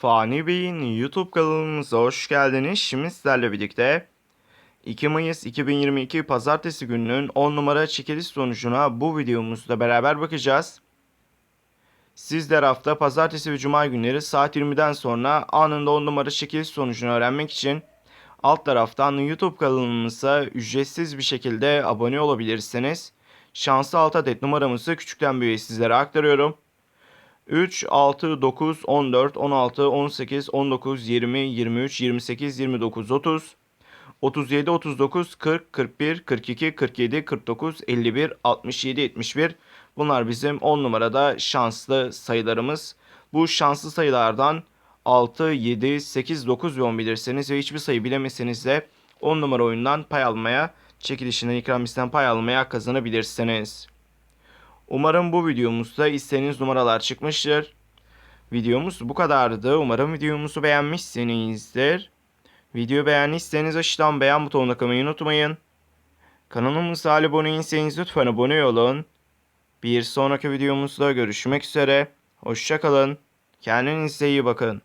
Fani Bey'in YouTube kanalımıza hoş geldiniz. Şimdi sizlerle birlikte 2 Mayıs 2022 Pazartesi gününün 10 numara çekiliş sonucuna bu videomuzda beraber bakacağız. Sizler hafta Pazartesi ve Cuma günleri saat 20'den sonra anında 10 numara çekiliş sonucunu öğrenmek için alt taraftan YouTube kanalımıza ücretsiz bir şekilde abone olabilirsiniz. Şanslı 6 adet numaramızı küçükten büyüğe sizlere aktarıyorum. 3, 6, 9, 14, 16, 18, 19, 20, 23, 28, 29, 30, 37, 39, 40, 41, 42, 47, 49, 51, 67, 71. Bunlar bizim 10 numarada şanslı sayılarımız. Bu şanslı sayılardan 6, 7, 8, 9 ve 10 bilirseniz ve hiçbir sayı bilemeseniz de 10 numara oyundan pay almaya, çekilişinden ikramisten pay almaya kazanabilirsiniz. Umarım bu videomuzda istediğiniz numaralar çıkmıştır. Videomuz bu kadardı. Umarım videomuzu beğenmişsinizdir. Videoyu beğendiyseniz aşağıdan beğen butonuna tıklamayı unutmayın. Kanalımıza abone değilseniz lütfen abone olun. Bir sonraki videomuzda görüşmek üzere. Hoşçakalın. Kendinize iyi bakın.